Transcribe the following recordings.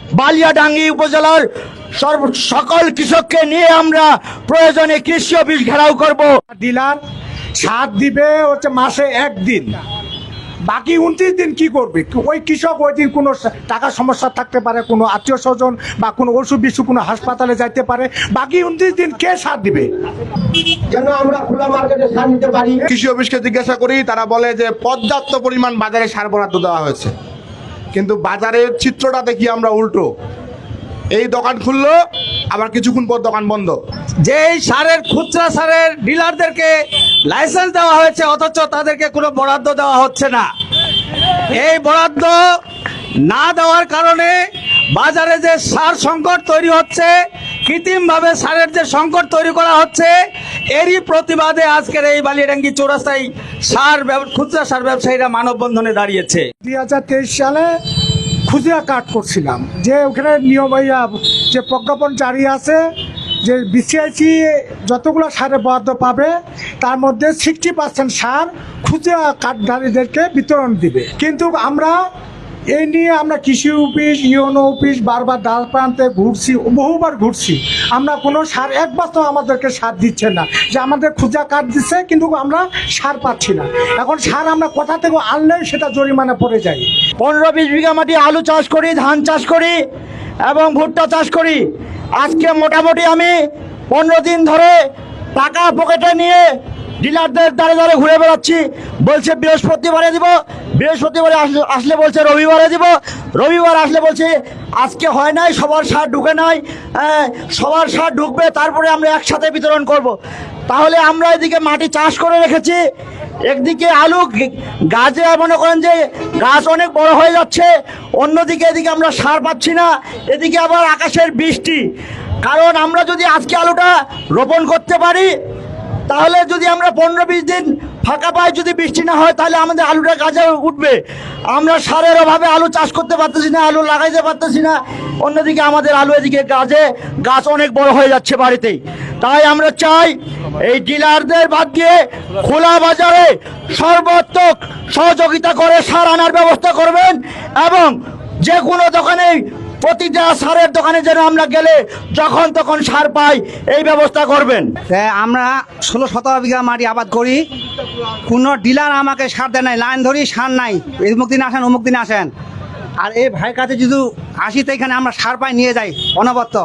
বালিয়াডাঙ্গি উপজেলার সর্ব সকল কৃষককে নিয়ে আমরা প্রয়োজনে কৃষি অফিস ঘেরাও করব। ডিলার সার দিবে হচ্ছে মাসে একদিন। বাকি উনত্রিশ দিন কি করবে? ওই কৃষক ওই দিন কোনো টাকা সমস্যা থাকতে পারে কোনো আত্মীয় স্বজন বা কোনো অসুখ বিসুখ কোনো হাসপাতালে যাইতে পারে। বাকি উনত্রিশ দিন কে সার দিবে? যেন আমরা খোলা মার্কেটে সার নিতে পারি। কৃষি অফিসকে জিজ্ঞাসা করি তারা বলে যে পর্যাপ্ত পরিমাণ বাজারে সার বরাদ্দ দেওয়া হয়েছে। কিন্তু বাজারের চিত্রটা দেখি আমরা উল্টো। এই দোকান খুললো, আবার কিছুক্ষণ পর দোকান বন্ধ। যে সারের, খুচরা সারের ডিলারদেরকে লাইসেন্স দেওয়া হয়েছে, অথচ তাদেরকে কোনো বরাদ্দ দেওয়া হচ্ছে না। এই বরাদ্দ না দেওয়ার কারণে বাজারে যে সার সংকট তৈরি হচ্ছে, কৃত্রিমভাবে সারের যে সংকট তৈরি করা হচ্ছে এরই প্রতিবাদে আজকের এই বালিয়াডাঙ্গি চৌরাস্তায় সার খুচরা সার ব্যবসায়ীরা মানববন্ধনে দাঁড়িয়েছে। দুই হাজার তেইশ সালে খুচরা কাট করছিলাম, যে ওখানে নিয়ম যে প্রজ্ঞাপন জারি আছে, যে বিসিআইসি যতগুলো সারে বরাদ্দ পাবে, তার মধ্যে সিক্সটি পার্সেন্ট সার খুচরা কাঠধারীদেরকে বিতরণ দিবে। কিন্তু আমরা এই নিয়ে আমরা কৃষি অফিস, ইউনো অফিস, বারবার ডাল প্রান্তে ঘুরছি, বহুবার ঘুরছি। আমরা কোনো সার এক বছর আমাদেরকে সার দিচ্ছে না। যে আমাদের খুচরা কাঠ দিচ্ছে, কিন্তু আমরা সার পাচ্ছি না। এখন সার আমরা কোথা থেকে আনলেই সেটা জরিমানা পড়ে যায়। পনেরো বিশ বিঘা মাটি আলু চাষ করি, ধান চাষ করি এবং ভুট্টা চাষ করি। আজকে মোটামুটি আমি পনেরো দিন ধরে টাকা পকেটে নিয়ে ডিলারদের দ্বারে দ্বারে ঘুরে বেড়াচ্ছি। বলছে বৃহস্পতিবারে দিব বৃহস্পতিবারে আসলে আসলে বলছে রবিবারে দিব। রবিবার আসলে বলছে আজকে হয় নাই সবার সার ঢুকে নাই হ্যাঁ, সবার সার ঢুকবে তারপরে আমরা একসাথে বিতরণ করব। তাহলে আমরা এদিকে মাটি চাষ করে রেখেছি একদিকে আলু গাছে মনে করেন যে গাছ অনেক বড় হয়ে যাচ্ছে অন্যদিকে এদিকে আমরা সার পাচ্ছি না এদিকে আবার আকাশের বৃষ্টি। কারণ আমরা যদি আজকে আলুটা রোপণ করতে পারি তাহলে যদি আমরা পনেরো বিশ দিন ফাঁকা পাই, যদি বৃষ্টি না হয়, তাহলে আমাদের আলুটা গাছে উঠবে। আমরা সারের অভাবে আলু চাষ করতে পারতেছি না, আলু লাগাইতে পারতেছি না। অন্যদিকে আমাদের আলু এদিকে গাছে গাছ অনেক বড় হয়ে যাচ্ছে বাড়িতেই। তাই আমরা চাই এই ডিলারদের বাদ দিয়ে খোলা বাজারে সর্বাত্মক সহযোগিতা করে সার আনার ব্যবস্থা করবেন এবং যে কোনো দোকানে প্রতিটা সারের দোকানে যেন আমরা গেলে যখন তখন সার পাই, এই ব্যবস্থা করবেন। আমরা ষোলো সতেরো বিঘা মাটি আবাদ করি। কোনো ডিলার আমাকে সার দেয় নাই, লাইন ধরি, সার নাই। অমুক দিন আসেন, অমুক দিন আসেন। আর এই ভাইয়ের কাছে যদি আসি, তো এখানে আমরা সার পাই নিয়ে যাই অনবত্ত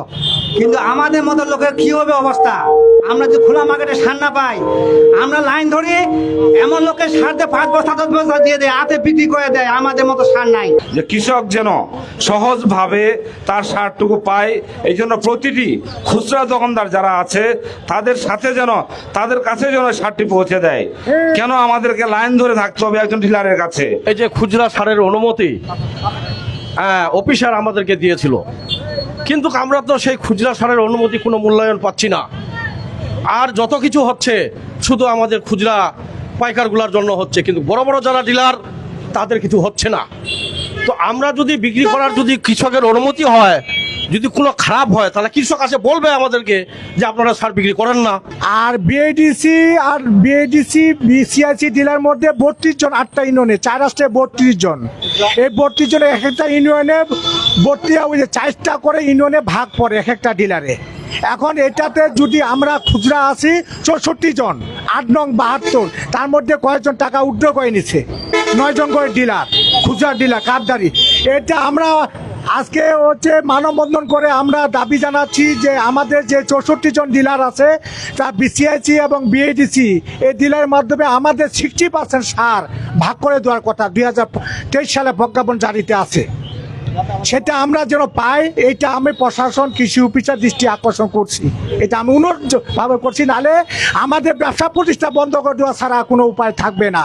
কিন্তু আমাদের মতো লোকের কি হবে অবস্থা? আমরা যদি খোলা মার্কেটে সার না পাই আমরা লাইন ধরি এমন লোকের সার দিয়ে পাঁচ বস্তা দশ বস্তা দিয়ে দেয় হাতে বিক্রি করে দেয় আমাদের মতো সার নাই। যে কৃষক যেন সহজভাবে তার সারটুকু পায় এই জন্য প্রতিটি খুচরা দোকানদার যারা আছে তাদের সাথে যেন তাদের কাছে যেন সারটি পৌঁছে দেয়। কেন আমাদেরকে লাইন ধরে থাকতে হবে একজন ডিলারের কাছে? এই যে খুচরা সারের অনুমতি হ্যাঁ, অফিসার আমাদেরকে দিয়েছিল। কিন্তু আমরা তো সেই খুচরা সারের অনুমতি কোনো মূল্যায়ন পাচ্ছি না। আর যত কিছু হচ্ছে, শুধু আমাদের খুচরা পাইকারগুলোর জন্য হচ্ছে, কিন্তু বড় বড় যারা ডিলার, তাদের কিছু হচ্ছে না। তো আমরা যদি বিক্রি করার যদি কৃষকের অনুমতি হয়, যদি কোনো খারাপ হয়, তাহলে কৃষক আসে বলবে আমাদেরকে যে আপনারা সার বিক্রি করেন না। আর বিএডিসি আর বিএডিসি বিসিআইসি ডিলার মধ্যে বত্রিশ জন, আটটা ইউনিয়নে, চার রাষ্ট্রে বত্রিশ জন। এই বত্রিশ জনে এক একটা ইউনিয়নে বত্রিশ ওই যে চারটা করে ইউনিয়নে ভাগ পড়ে এক একটা ডিলারে। এখন এটাতে যদি আমরা খুচরা আসি, চৌষট্টি জন, আট নং বাহাত্তর, তার মধ্যে কয়েকজন টাকা উড্র করে নিছে। নয় জন করে ডিলার, খুচরা ডিলার, কারদারি। এটা আমরা আজকে হচ্ছে মানববন্ধন করে আমরা দাবি জানাচ্ছি যে আমাদের যে চৌষট্টি জন ডিলার আছে, তা বিসিআইসি এবং বিএডিসি এই ডিলারের মাধ্যমে আমাদের সিক্সটি পার্সেন্ট সার ভাগ করে দেওয়ার কথা দুই হাজার তেইশ সালে প্রজ্ঞাপন জারিতে আছে। সেটা আমরা যেন পাই এটা আমি প্রশাসন, কৃষি অফিসার দৃষ্টি আকর্ষণ করছি। এটা আমি অনুরোধ ভাবে করছি নাহলে আমাদের ব্যবসা প্রতিষ্ঠা বন্ধ করে দেওয়া ছাড়া কোনো উপায় থাকবে না।